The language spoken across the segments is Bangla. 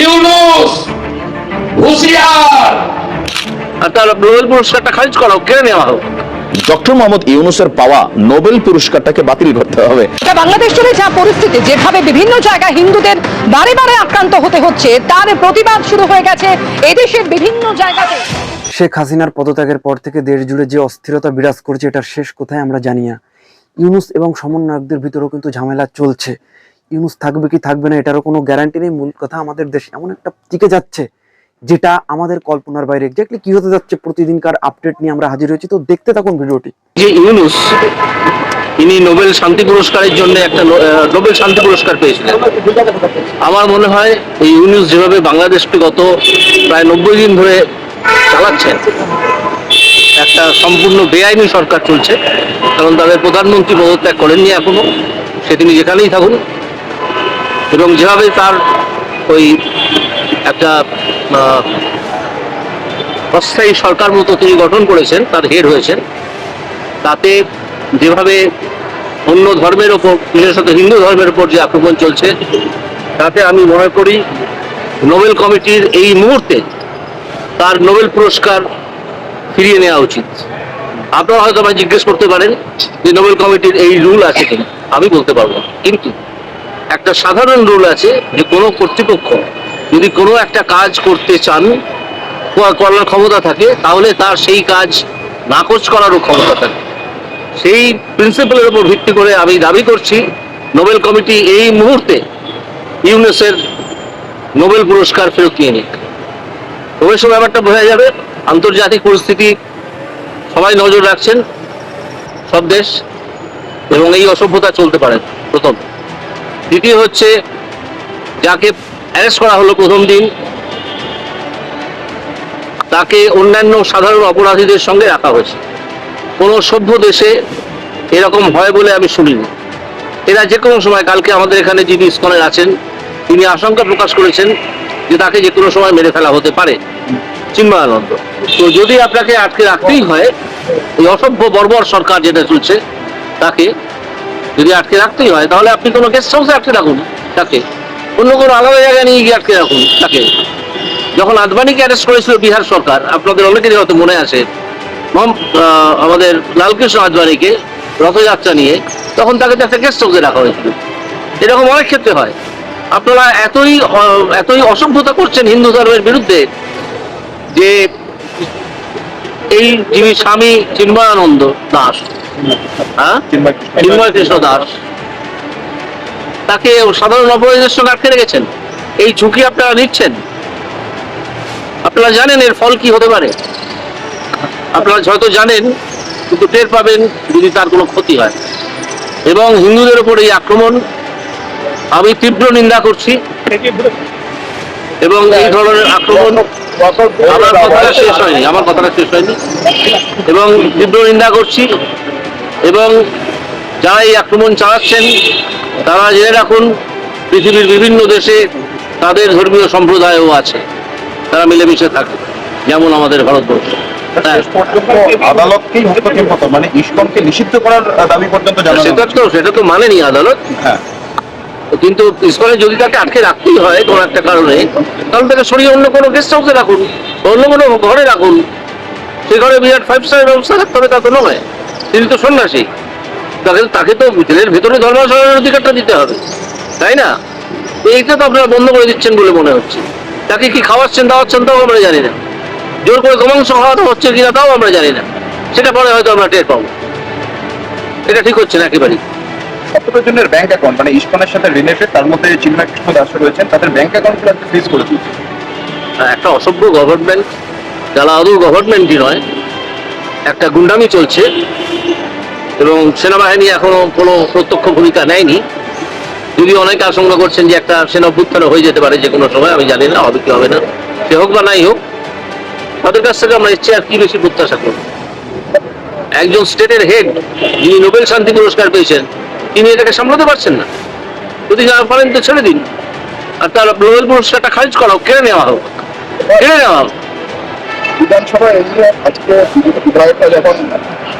ইউনুস হুশিয়ার। তার নোবেল পুরস্কারটা খারিজ করা হোক কেড়ে নেওয়া হোক। ডক্টর মোহাম্মদ ইউনুসের পাওয়া নোবেল পুরস্কারটাকে বাতিল করতে হবে। বাংলাদেশ জুড়ে যা পরিস্থিতি যেভাবে বিভিন্ন জায়গায় হিন্দুদের বারে বারে আক্রান্ত হতে হচ্ছে তার প্রতিবাদ শুরু হয়ে গেছে এদেশের বিভিন্ন জায়গাতে। শেখ হাসিনার পদত্যাগের পর থেকে দেশ জুড়ে যে অস্থিরতা বিরাজ করছে এটার শেষ কোথায় আমরা জানি না। ইউনুস এবং সমন্বয়কদের ভিতরেও কিন্তু ঝামেলা চলছে। ইউনুস থাকবে কি থাকবে না, এটারও কোনো গ্যারান্টি নেই। মূল কথা আমাদের দেশ এমন একটা টিকে যাচ্ছে, যেটা আমাদের কল্পনার বাইরে এক্স্যাক্টলি কি হতে যাচ্ছে, প্রতিদিনকার আপডেট নিয়ে আমরা হাজির হয়েছি। তো দেখতে থাকুন ভিডিওটি। যে ইউনুস, ইনি নোবেল শান্তি পুরস্কারের জন্য একটা নোবেল শান্তি পুরস্কার পেয়েছিলেন। আমার মনে হয় এই ইউনুস যেভাবে বাংলাদেশকে গত প্রায় নব্বই দিন ধরে চালাচ্ছেন, একটা সম্পূর্ণ বেআইনি সরকার চলছে, কারণ তাদের প্রধানমন্ত্রী পদত্যাগ করেননি এখনও, সে তিনি যেখানেই থাকুন এবং যেভাবে তার ওই একটা অস্থায়ী সরকার মতো তিনি গঠন করেছেন, তার হেড হয়েছেন, তাতে যেভাবে অন্য ধর্মের ওপর বিশেষত হিন্দু ধর্মের ওপর যে আক্রমণ চলছে, তাতে আমি মনে করি নোবেল কমিটির এই মুহূর্তে তার নোবেল পুরস্কার ফিরিয়ে নেওয়া উচিত। আপনারা হয়তো আমায় জিজ্ঞেস করতে পারেন যে নোবেল কমিটির এই রুল আছে কিনা, আমি বলতে পারব কিন্তু একটা সাধারণ রুল আছে যে কোনো কর্তৃপক্ষ যদি কোনো একটা কাজ করতে চান করার ক্ষমতা থাকে, তাহলে তার সেই কাজ নাকচ করারও ক্ষমতা থাকে। সেই প্রিন্সিপালের উপর ভিত্তি করে আমি দাবি করছি নোবেল কমিটি এই মুহূর্তে ইউনেসের নোবেল পুরস্কার ফেরত নিয়ে নিক। তবে সে ব্যাপারটা বোঝা যাবে, আন্তর্জাতিক পরিস্থিতি সবাই নজর রাখছেন, সব দেশ, এবং এই অসভ্যতা চলতে পারে প্রথম। দ্বিতীয় হচ্ছে যাকে অ্যারেস্ট করা হলো প্রথম দিন, তাকে অন্যান্য সাধারণ অপরাধীদের সঙ্গে রাখা হয়েছে। কোনো সভ্য দেশে এরকম হয় বলে আমি শুনিনি। এরা যে কোনো সময় কালকে আমাদের এখানে যিনি ইস্কনের আছেন, তিনি আশঙ্কা প্রকাশ করেছেন যে তাকে যে কোনো সময় মেরে ফেলা হতে পারে। চিন্ময়ানন্দ, তো যদি আপনাকে আটকে রাখতেই হয়, এই অসভ্য বর্বর সরকার যেটা চলছে, তাকে যদি আটকে রাখতেই হয়, তাহলে আপনি কোনো গেস্ট হাউসে আটকে রাখুন, তাকে। অন্য কোনো আলাদা জায়গায় নিয়ে গিয়ে আটকে রাখুন, তাকে। যখন আদবানিকে অ্যারেস্ট করেছিল বিহার সরকার, আপনাদের অনেকেরই হয়তো মনে আছে আমাদের লালকৃষ্ণ আদবানিকে রথযাত্রা নিয়ে, তখন তাকে একটা গেস্ট হাউসে রাখা হয়েছিল। এরকম অনেক ক্ষেত্রে হয়। আপনারা এতই এতই অসভ্যতা করছেন হিন্দু ধর্মের বিরুদ্ধে যে এই যিনি স্বামী চিন্ময়ানন্দ দাস চিন্ময় কৃষ্ণ দাস। তাকে সাধারণ অপরাধীদের সঙ্গে আটকে রেখেছেন। এই ঝুঁকি আপনারা নিচ্ছেন? আপনারা জানেন এর ফল কি হতে পারে? আপনারা হয়তো জানেন কিন্তু টের পাবেন যদি তার কোনো ক্ষতি হয়। এবং হিন্দুদের উপর এই আক্রমণ আমি তীব্র নিন্দা করছি। এবং এই ধরনের আক্রমণ আমার কথাটা শেষ হয়নি আমার কথাটা শেষ হয়নি। এবং তীব্র নিন্দা করছি। এবং যারা এই আক্রমণ চালাচ্ছেন তারা জেনে রাখুন পৃথিবীর বিভিন্ন দেশে তাদের ধর্মীয় সম্প্রদায়ও আছে। তারা মিলেমিশে থাকে যেমন আমাদের ভারতবর্ষ। হ্যাঁ, আদালতকেই হস্তক্ষেপ হতো মানে ইস্কনকে নিষিদ্ধ করার দাবি পর্যন্ত সেটা তো সেটা তো মানেনি আদালত। হ্যাঁ। কিন্তু ইস্কনে যদি তাকে আটকে রাখতেই হয় কোনো একটা কারণে তাহলে তাকে সরিয়ে অন্য কোনো গেস্ট হাউসে রাখুন অন্য কোনো ঘরে রাখুন। সে ঘরে বিরাট ফাইভ স্টার ব্যবস্থা রাখতে হবে তা তো নয়। তিনি তো সন্ন্যাসী। তাকে তাকে তো জেলের ভেতরে ধর্মাচরণের অধিকারটা দিতে হবে তাই না? এইটা তো আপনারা বন্ধ করে দিচ্ছেন বলে মনে হচ্ছে। তাকে কি খাওয়াচ্ছেন দাওয়াচ্ছেন তাও আমরা জানি না। জোর করে গোমাংস খাওয়াতে হচ্ছে কিনা তাও আমরা জানি না। সেটা পরে হয়তো আমরা টের পাবো। এটা ঠিক হচ্ছে না একেবারেই। কতজনের ব্যাংক অ্যাকাউন্ট মানে ইস্কনের সাথে রিলেটেড তার মধ্যে দাস রয়েছেন তাদের ব্যাংক অ্যাকাউন্টগুলো আজকে ফ্রিজ করে দিয়েছে একটা অসভ্য গভর্নমেন্ট যারা আদৌ গভর্নমেন্টই নয় একটা গুন্ডামি চলছে। এবং সেনাবাহিনী এখনও কোনো প্রত্যক্ষ ভূমিকা নেয়নি। যদি অনেকে আশঙ্কা করছেন যে একটা সেনা অভ্যুত্থান হয়ে যেতে পারে যে কোনো সময়, আমি জানি না, হবে কি হবে না। সে হোক বা নাই হোক, তাদের কাছ থেকে আমরা এর আর কি বেশি প্রত্যাশা করব। একজন স্টেটের হেড যিনি নোবেল শান্তি পুরস্কার পেয়েছেন, তিনি এটাকে সামলাতে পারছেন না। যদি না পারেন তো ছেড়ে দিন। আর তার নোবেল পুরস্কারটা খারিজ করা হোক, কেড়ে নেওয়া হোক, কেড়ে নেওয়া হোক। বিধানসভায় এসে আজকে বিধায়করা যখন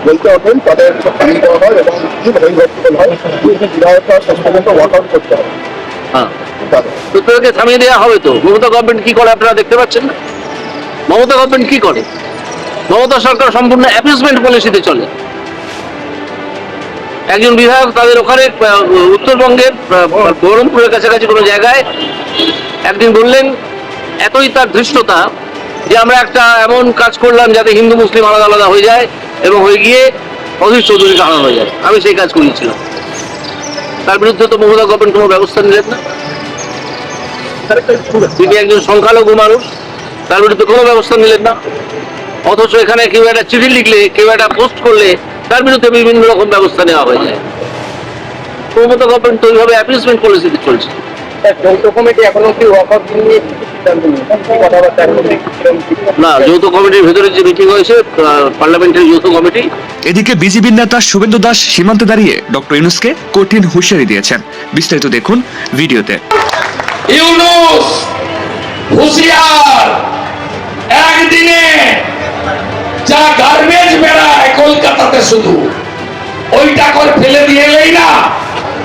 বলতে হবেন তাদের ফাইন দেওয়া হয় এবং কি ভয় হয় বিজেপি বিধায়করা শেষ পর্যন্ত ওয়াক আউট করতে হবে। হ্যাঁ। তাদেরকে থামিয়ে দেওয়া হবে তো? মমতা গভর্নমেন্ট কি করে আপনারা দেখতে পাচ্ছেন না? মমতা গভর্নমেন্ট কি করে? মমতা সরকার সম্পূর্ণ অ্যাপিসমেন্ট পলিসিতে চলে। একজন বিধায়ক তাদের ওখানে উত্তরবঙ্গের বহরমপুরের কাছাকাছি কোনো জায়গায় একদিন বললেন এতই তার ধৃষ্টতা যে আমরা একটা এমন কাজ করলাম যাতে হিন্দু, মুসলিম আলাদা আলাদা হয়ে যায় এবং হয়ে গিয়ে অধীর চৌধুরীকে আনানো হয়ে যায়। আমি সেই কাজ করিয়েছিলাম। তার বিরুদ্ধে তো মমতা গভর্নমেন্ট কোনো ব্যবস্থা নিলেন না। তিনি একজন সংখ্যালঘু মানুষ, তার বিরুদ্ধে কোনো ব্যবস্থা নিলেন না। অথচ এখানে কেউ একটা চিঠি লিখলে, কেউ একটা পোস্ট করলে, তার বিরুদ্ধে বিভিন্ন রকম ব্যবস্থা নেওয়া হয়ে যায়। মমতা গভর্নমেন্ট তো ওইভাবে অ্যাপিসমেন্ট পলিসিতে চলছে। এখনও নিয়ে না যৌথ কমিটির ভেতরে যে মিটিং হয়েছে পার্লামেন্টের যৌথ কমিটি। এদিকে বিজেপির নেতা শুভেন্দু দাস সীমান্তে দাঁড়িয়ে ডক্টর ইউনুসকে কঠিন হুঁশিয়ারি দিয়েছেন। বিস্তারিত দেখুন ভিডিওতে। ইউনুস হুঁশিয়ার। একদিনে যা গার্বেজ বেড়ায় কলকাতাতে শুধু ওইটা করে ফেলে দিয়ে এলেই না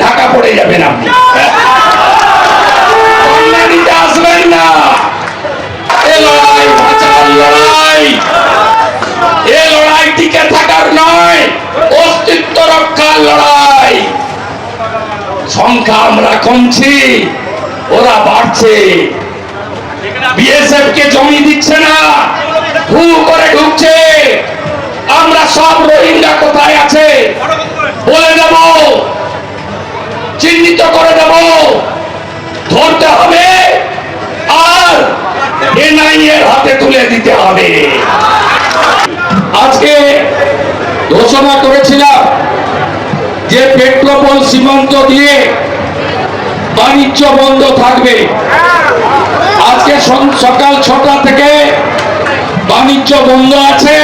ঢাকা পড়ে যাবেন আপনি। বাড়ছে বিএসএফ কে জমি দিচ্ছে না হু করে ঢুকছে। আমরা সব রোহিঙ্গা কোথায় আছে? বলে দেব, চিহ্নিত করে দেব। ধরতে হবে, আর এনআই এর হাতে তুলে দিতে হবে। আজকে ঘোষণা করেছিলাম যে পেট্রোপল সীমান্ত দিয়ে বাণিজ্য বন্ধ থাকবে। আজকে সকাল ছটা থেকে বাণিজ্য বন্ধ আছে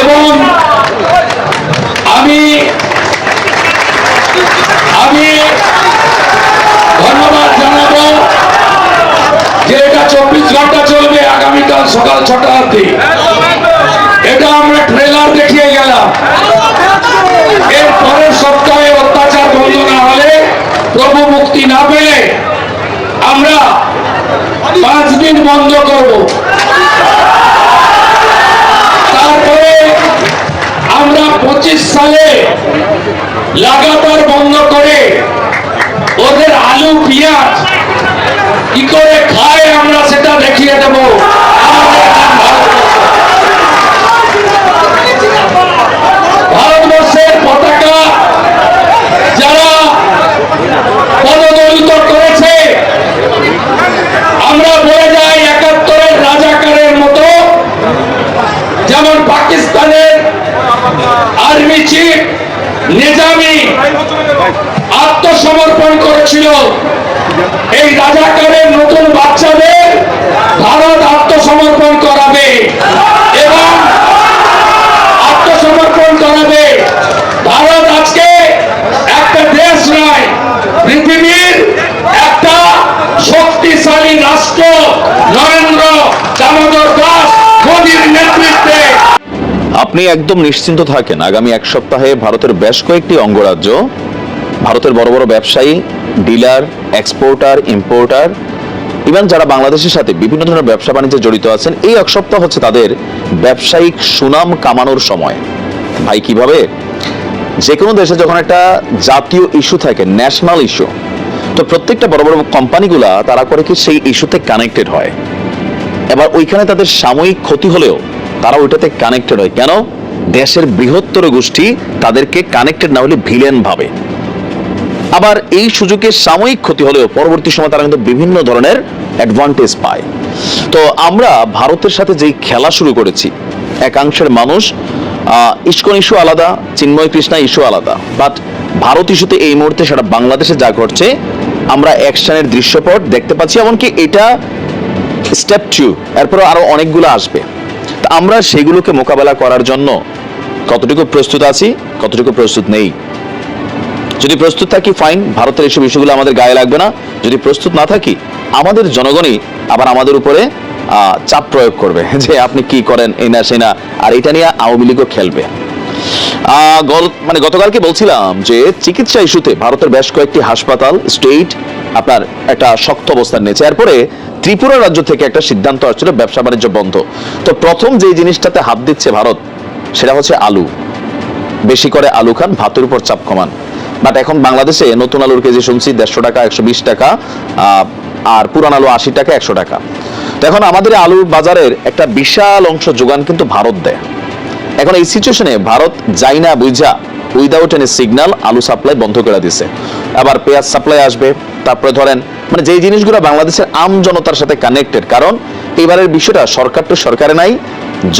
এবং আমি আমি ধন্যবাদ জানাব যে এটা চব্বিশ ঘণ্টা চলবে আগামীকাল সকাল ছটা অব্দি এটা আমরা ট্রেলার দেখিয়ে গেলাম এর পরের সপ্তাহে অত্যাচার বন্ধ না হলে মুক্তি না পেলে আমরা পাঁচ দিন বন্ধ করব। তারপরে আমরা পঁচিশ সালে লাগাতার বন্ধ করে ওদের আলু, পেঁয়াজ কি করে খায় আমরা সেটা দেখিয়ে দেব আমাদের নাম ভারতবর্ষ। ভারতবর্ষের পতাকা যারা পদদলিত করেছে আমরা বলে যাই একাত্তরের রাজাকারের মতো যেমন পাকিস্তানের আর্মি চিফ নিজামি আত্মসমর্পণ করেছিল এই রাজাকারের নতুন বাচ্চাদের ভারত আত্মসমর্পণ করাবে এবং আত্মসমর্পণ করাবে ভারত আজকে একটা দেশ নয় একটা শক্তিশালী রাষ্ট্র নরেন্দ্র দামোদর দাস মোদীর নেতৃত্বে। আপনি একদম নিশ্চিন্ত থাকেন, আগামী এক সপ্তাহে ভারতের বেশ কয়েকটি অঙ্গরাজ্য, ভারতের বড় বড় ব্যবসায়ী, ডিলার, এক্সপোর্টার, ইম্পোর্টার, ইভেন যারা বাংলাদেশের সাথে বিভিন্ন ধরনের ব্যবসা বাণিজ্যে জড়িত আছেন, এই এক সপ্তাহ হচ্ছে তাদের ব্যবসায়িক সুনাম কামানোর সময়। ভাই, কীভাবে? যে কোনো দেশে যখন একটা জাতীয় ইস্যু থাকে ন্যাশনাল ইস্যু তো প্রত্যেকটা বড় বড় কোম্পানিগুলা তারা করে কি সেই ইস্যুতে কানেক্টেড হয়। এবার ওইখানে তাদের সাময়িক ক্ষতি হলেও তারা ওইটাতে কানেক্টেড হয়। কেন? দেশের বৃহত্তর গোষ্ঠী তাদেরকে কানেক্টেড না হলে ভিলেন ভাবে। আবার এই সুযোগে সাময়িক ক্ষতি হলেও পরবর্তী সময় তারা কিন্তু বিভিন্ন ধরনের অ্যাডভান্টেজ পায়। তো আমরা ভারতের সাথে যেই খেলা শুরু করেছি, একাংশের মানুষ ইস্কন ইস্যু আলাদা, চিন্ময় কৃষ্ণা ইস্যু আলাদা। বাট ভারত ইস্যুতে এই মুহূর্তে সেটা বাংলাদেশে যা ঘটছে আমরা অ্যাকশনের দৃশ্যপট দেখতে পাচ্ছি, এমনকি এটা স্টেপ টু এরপরে আরও অনেকগুলো আসবে। তা আমরা সেগুলোকে মোকাবেলা করার জন্য কতটুকু প্রস্তুত আছি, কতটুকু প্রস্তুত নেই? যদি প্রস্তুত থাকি ফাইন ভারতের এইসব ইস্যুগুলো আমাদের গায়ে লাগবে না। যদি প্রস্তুত না থাকি, আমাদের জনগণই আবার আমাদের উপরে চাপ প্রয়োগ করবে যে আপনি কি করেন, এই না সেই না, আর এটা নিয়ে আওয়ামী লীগও খেলবে। মানে গতকালকে বলছিলাম যে চিকিৎসা ইস্যুতে ভারতের বেশ কয়েকটি হাসপাতাল, স্টেট, আপনার একটা শক্ত অবস্থান নিয়েছে। এরপরে ত্রিপুরা রাজ্য থেকে একটা সিদ্ধান্ত আসছিল, ব্যবসা বাণিজ্য বন্ধ। তো প্রথম যে জিনিসটাতে হাত দিচ্ছে ভারত, সেটা হচ্ছে আলু। বেশি করে আলু খান, ভাতের উপর চাপ কমান। বাট এখন বাংলাদেশে নতুন আলুর কেজি শুনছি দেড়শো টাকা, একশো বিশ টাকা আর পুরান আলু আশি টাকা, একশো টাকা। তো এখন আমাদের আলুর বাজারের একটা বিশাল অংশ যোগান কিন্তু ভারত দেয়। এখন এই সিচুয়েশনে ভারত যাই না বুঝা উইদাউট এনি সিগন্যাল আলু সাপ্লাই বন্ধ করে দিছে। আবার পেঁয়াজ সাপ্লাই আসবে, তারপরে ধরেন মানে যেই জিনিসগুলো বাংলাদেশের আম জনতার সাথে কানেক্টেড কারণ এবারের বিষয়টা সরকার টু সরকারে নাই,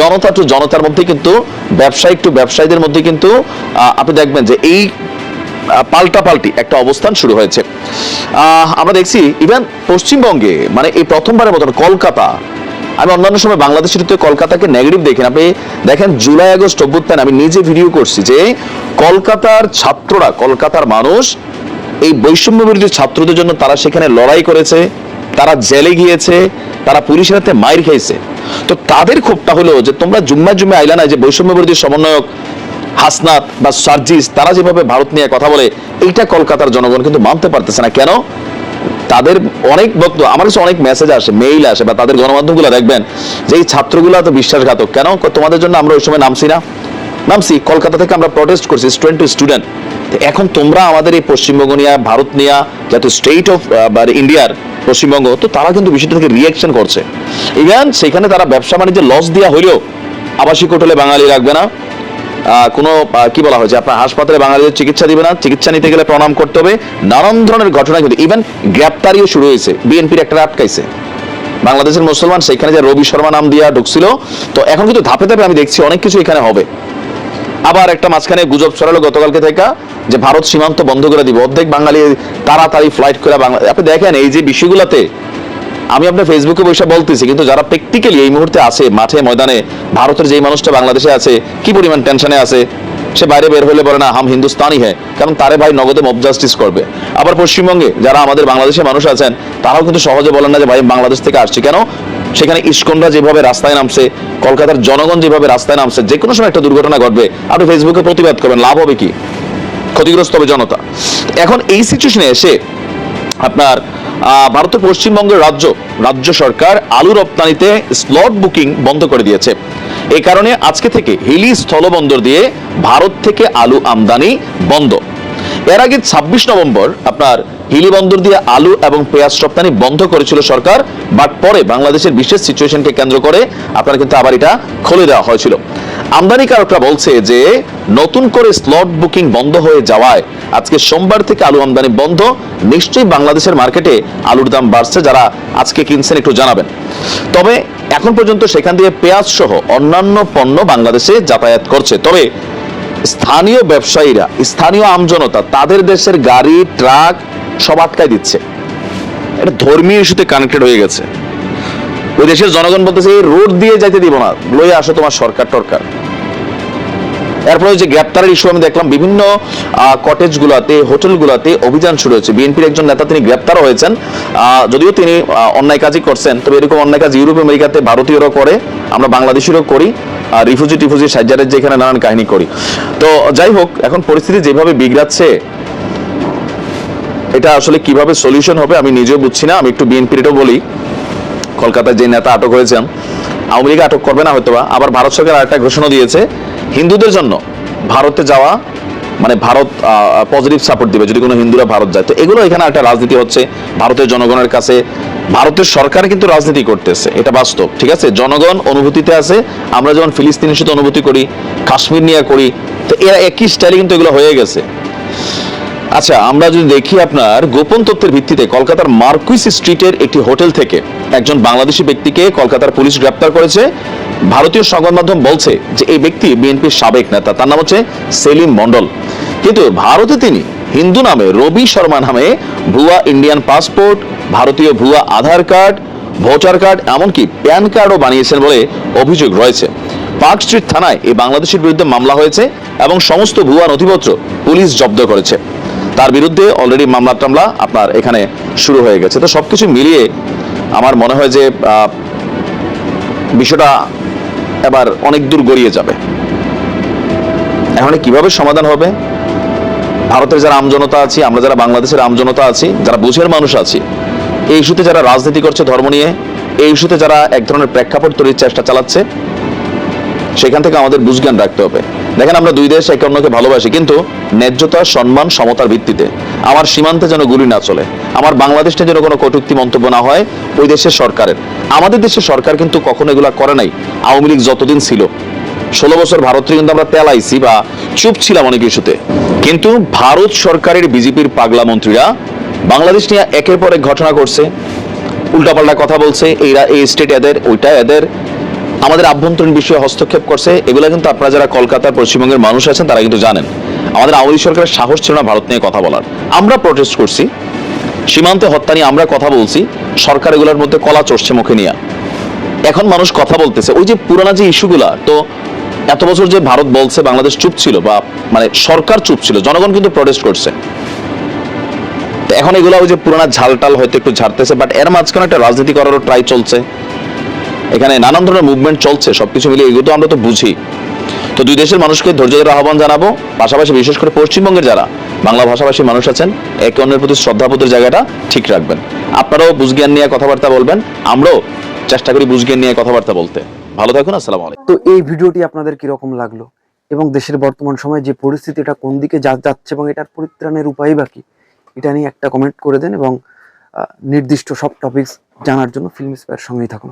জনতা টু জনতার মধ্যে কিন্তু, ব্যবসায়িক টু ব্যবসায়ীদের মধ্যে কিন্তু আপনি দেখবেন যে এই পাল্টা পাল্টি একটা অবস্থান শুরু হয়েছে। আমরা দেখছি ইভেন পশ্চিমবঙ্গে মানে এই প্রথমবারের মতন কলকাতা আমি অন্যান্য সময় বাংলাদেশের কলকাতাকে নেগেটিভ দেখি না। আপনি দেখেন জুলাই আগস্ট অভ্যুত্থান, আমি নিজে ভিডিও করছি যে কলকাতার ছাত্ররা, কলকাতার মানুষ এই বৈষম্য বিরোধী ছাত্রদের জন্য তারা সেখানে লড়াই করেছে, তারা জেলে গিয়েছে, তারা পুলিশের হাতে মাইর খাইছে। তো তাদের ক্ষোভটা হলো যে তোমরা জুম্মা জুম্মা আইলা না যে বৈষম্য বিরোধী সমন্বয়ক হাসনাত বা সার্জিস, তারা যেভাবে ভারত নিয়ে কথা বলে, এইটা কলকাতার জনগণ কিন্তু মানতে পারতেছে না। কেন? তাদের অনেক বক্তব্য আমার কাছে অনেক মেসেজ আসে মেইল আসে বা তাদের গণমাধ্যমগুলো দেখবেন যে এই ছাত্রগুলো তো বিশ্বাসঘাতক। কেন? তোমাদের জন্য আমরা ওই সময় নামছি না? নামছি। কলকাতা থেকে আমরা প্রটেস্ট করছি স্টুডেন্ট টু স্টুডেন্ট এখন তোমরা আমাদের এই পশ্চিমবঙ্গ নিয়ে, ভারত নিয়ে যাতে স্টেট অফ ইন্ডিয়ার পশ্চিমবঙ্গ, তো তারা কিন্তু বিষয়টা থেকে রিয়াকশন করছে। ইভেন সেখানে তারা ব্যবসা বাণিজ্যে লস দেওয়া হইলেও আবাসিক হোটেলে বাঙালি রাখবে না। কোনো কি বলা হয়েছে আপনার হাসপাতালে বাঙালিদের চিকিৎসা দিবে না, চিকিৎসা নিতে গেলে প্রণাম করতে হবে। নানান ধরনের ঘটনা কিন্তু ইভেন গ্রেপ্তারিও শুরু হয়েছে। বিএনপির একটা আটকাইছে বাংলাদেশের মুসলমান, সেখানে যে রবি শর্মা নাম দিয়া ঢুকছিল, তো এখন কিন্তু ধাপে ধাপে আমি দেখছি অনেক কিছু এখানে হবে। আবার একটা মাঝখানে গুজব ছড়ালো গতকালকে থেকে যে ভারত সীমান্ত বন্ধ করে দিব। অর্ধেক বাঙালি তাড়াতাড়ি ফ্লাইট করে বাংলা আপনি দেখেন এই যে বিষয়গুলোতে আমি আপনার ফেসবুকে বসে বলতেছি, কিন্তু যারা প্র্যাকটিক্যালি এই মুহূর্তে আছে, মাঠে, ময়দানে, ভারতের যেই মানুষটা বাংলাদেশে আছে, কি পরিমাণ টেনশনে আছে, সে বাইরে বের হলে বলে, না, হাম হিন্দুস্তানি হ্যাঁ কারণ তারে ভাই নগদে মব জাস্টিস করবে। আবার পশ্চিমবঙ্গে যারা আমাদের বাংলাদেশের মানুষ আছেন, তারাও কিন্তু সহজে বলেন না যে, ভাই, বাংলাদেশ থেকে আসছি। কেন? সেখানে ইস্কনরা যেভাবে রাস্তায় নামছে, কলকাতার জনগণ যেভাবে রাস্তায় নামছে যে কোনো সময় একটা দুর্ঘটনা ঘটবে। আপনি ফেসবুকে প্রতিবাদ করবেন, লাভ হবে কি? ক্ষতিগ্রস্ত হবে জনতা। এখন এই সিচুয়েশনে এসে আপনার ভারতের পশ্চিমবঙ্গের রাজ্য রাজ্য সরকার আলু রপ্তানিতে স্লট বুকিং বন্ধ করে দিয়েছে। এ কারণে আজকে থেকে হিলি স্থলবন্দর দিয়ে ভারত থেকে আলু আমদানি বন্ধ। এর আগে ছাব্বিশ নভেম্বর আপনার হিলি বন্দর দিয়ে আলু এবং পেঁয়াজ রপ্তানি বন্ধ করেছিল সরকার, বাট পরে বাংলাদেশের বিশেষ সিচুয়েশনকে কেন্দ্র করে আপনার কিন্তু আবার এটা খুলে দেওয়া হয়েছিল। আমদানিকারকরা বলছে যে, নতুন করে স্লট বুকিং বন্ধ হয়ে যাওয়ায় আজকে সোমবার থেকে আলু আমদানি বন্ধ। নিশ্চয়ই বাংলাদেশের মার্কেটে আলুর দাম বাড়ছে যারা আজকে কিনছেন একটু জানাবেন। তবে এখন পর্যন্ত সেখান দিয়ে পেঁয়াজ সহ অন্যান্য পণ্য বাংলাদেশে যাতায়াত করছে। তবে স্থানীয় ব্যবসায়ীরা, স্থানীয় আমজনতা, তাদের দেশের গাড়ি, ট্রাক সব আটকায় দিচ্ছে। এটা ধর্মীয় ইস্যুতে কানেক্টেড হয়ে গেছে। ওই দেশের জনগণ বলতেছে, এই রোড দিয়ে যাইতে দিব না, লয়ে আসো তোমার সরকার টরকার। এরপরে যে গ্রেপ্তারের ইস্যু আমি দেখলাম, বিভিন্ন কটেজ গুলাতে হোটেল গুলাতে অভিযান শুরু হয়েছে। বিএনপির একজন নেতা তিনি গ্রেপ্তার হয়েছেন। যদিও তিনি অন্যায় কাজই করছেন, তবে এরকম অন্যায় কাজ ইউরোপ, আমেরিকাতে ভারতীয়রাও করে, আমরা বাংলাদেশিরও করি আর রিফিউজি টিফুজি সাজ্জারের যেখানে নানান কাহিনী করি। তো যাই হোক, এখন পরিস্থিতি যেভাবে বিগড়াচ্ছে এটা আসলে কীভাবে সলিউশন হবে আমি নিজেও বুঝছি না। আমি একটু বিএনপির এটাও বলি। কলকাতায় যে নেতা আটক হয়েছেন, আওয়ামী লীগ আটক করবে না হয়তোবা, আবার ভারত সরকার আরেকটা ঘোষণা দিয়েছে, হিন্দুদের জন্য ভারতে যাওয়া মানে ভারত পজিটিভ সাপোর্ট দিবে, যদি কোনো হিন্দুরা ভারত যায়। তো এগুলো এখানে একটা রাজনীতি হচ্ছে, ভারতের জনগণের কাছে, ভারতের সরকার কিন্তু রাজনীতি করতেছে, এটা বাস্তব, ঠিক আছে? জনগণ অনুভূতিতে আছে, আমরা যেমন ফিলিস্তিনের সাথে অনুভূতি করি, কাশ্মীর নিয়ে করি, তো এরা একই স্টাইলে কিন্তু এগুলো হয়ে গেছে। আচ্ছা আমরা যদি দেখি আপনার গোপন তথ্যের ভিত্তিতে কলকাতার মার্কুইস স্ট্রিটের একটি হোটেল থেকে একজন বাংলাদেশি ব্যক্তিকে কলকাতার পুলিশ গ্রেপ্তার করেছে। ভারতীয় সংবাদ মাধ্যম বলছে যে এই ব্যক্তি বিএনপির সাবেক নেতা, তার নাম হচ্ছে সেলিম মন্ডল কিন্তু ভারতে তিনি হিন্দু নামে রবি শর্মা নামে ভুয়া ইন্ডিয়ান পাসপোর্ট, ভারতীয় ভুয়া আধার কার্ড, ভোটার কার্ড, এমনকি প্যান কার্ডও বানিয়েছেন বলে অভিযোগ রয়েছে। পার্ক স্ট্রিট থানায় এই বাংলাদেশের বিরুদ্ধে মামলা হয়েছে এবং সমস্ত ভুয়া নথিপত্র পুলিশ জব্দ করেছে। তার বিরুদ্ধে অলরেডি মামলা টামলা আপনার এখানে শুরু হয়ে গেছে। তো সবকিছু মিলিয়ে আমার মনে হয় যে বিষয়টা এবার অনেক দূর গড়িয়ে যাবে। এখন কীভাবে সমাধান হবে? ভারতের যারা আমজনতা আছি, আমরা যারা বাংলাদেশের আমজনতা আছি, যারা বুঝের মানুষ আছি, এই ইস্যুতে যারা রাজনীতি করছে ধর্ম নিয়ে, এই ইস্যুতে যারা এক ধরনের প্রেক্ষাপট তৈরির চেষ্টা চালাচ্ছে সেখান থেকে আমাদের বুঝজ্ঞান রাখতে হবে। দেখেন আমরা দুই দেশ একে অন্যকে ভালোবাসি, কিন্তু ন্যায্যতা, সম্মান, সমতার ভিত্তিতে আমার সীমান্তে যেন গুলি না চলে, আমার বাংলাদেশটা যেন কোনো কটূক্তি মন্তব্য না হয় ওই দেশের সরকারের। আমাদের দেশের সরকার কিন্তু কখনো এগুলা করে নাই, আওয়ামী লীগ যতদিন ছিল। ষোলো বছর ভারতের কিন্তু আমরা তেলাইছি বা চুপ ছিলাম অনেক ইস্যুতে। কিন্তু ভারত সরকারের বিজেপির পাগলা মন্ত্রীরা বাংলাদেশ নিয়ে একের পর এক ঘটনা করছে উল্টাপাল্টা কথা বলছে এইরা এই স্টেট এদের, ওইটা এদের আমাদের আভ্যন্তরীণ বিষয়ে হস্তক্ষেপ করছে, এগুলো কিন্তু আপনারা যারা কলকাতার পশ্চিমবঙ্গের মানুষ আছেন, তারা কিন্তু জানেন। আমাদের আওয়ামী সরকারের সাহস ছিল না ভারত নিয়ে কথা বলার। আমরা প্রটেস্ট করছি, সীমান্তে হত্যা নিয়ে আমরা কথা বলছি, সরকার এগুলোর মধ্যে কলা চড়ছে মুখে নিয়ে। এখন মানুষ কথা বলতেছে, ওই যে পুরানা যে ইস্যুগুলা, তো এত বছর যে ভারত বলছে, বাংলাদেশ চুপ ছিল বা মানে সরকার চুপ ছিল, জনগণ কিন্তু প্রটেস্ট করছে। এখন এগুলো ওই যে পুরানা ঝালটাল হয়তো একটু ঝাড়তেছে বাট এর মাঝখানে একটা রাজনীতি করারও ট্রাই চলছে। এখানে নানান ধরনের মুভমেন্ট চলছে, সবকিছু মিলিয়ে এগুলো তো আমরা তো বুঝি। তো দুই দেশের মানুষকে ধৈর্য ধরে আহ্বান জানাব, পাশাপাশি বিশেষ করে পশ্চিমবঙ্গের যারা বাংলা ভাষাভাষী মানুষ আছেন, একে অন্যের প্রতি শ্রদ্ধাবোধের জায়গাটা ঠিক রাখবেন। আপনারাও বুঝজ্ঞান নিয়ে কথাবার্তা বলবেন, আমরাও চেষ্টা করি বুঝজ্ঞান নিয়ে কথাবার্তা বলতে। ভালো থাকুন, আসসালামু আলাইকুম। তো এই ভিডিওটি আপনাদের কীরকম লাগল? এবং দেশের বর্তমান সময়ে যে পরিস্থিতি, এটা কোন দিকে যাচ্ছে এবং এটার পরিত্রাণের উপায় বাকি এটা নিয়ে একটা কমেন্ট করে দেন এবং নির্দিষ্ট সব টপিকস জানার জন্য ফিল্ম স্পেয়ার সঙ্গেই থাকুন।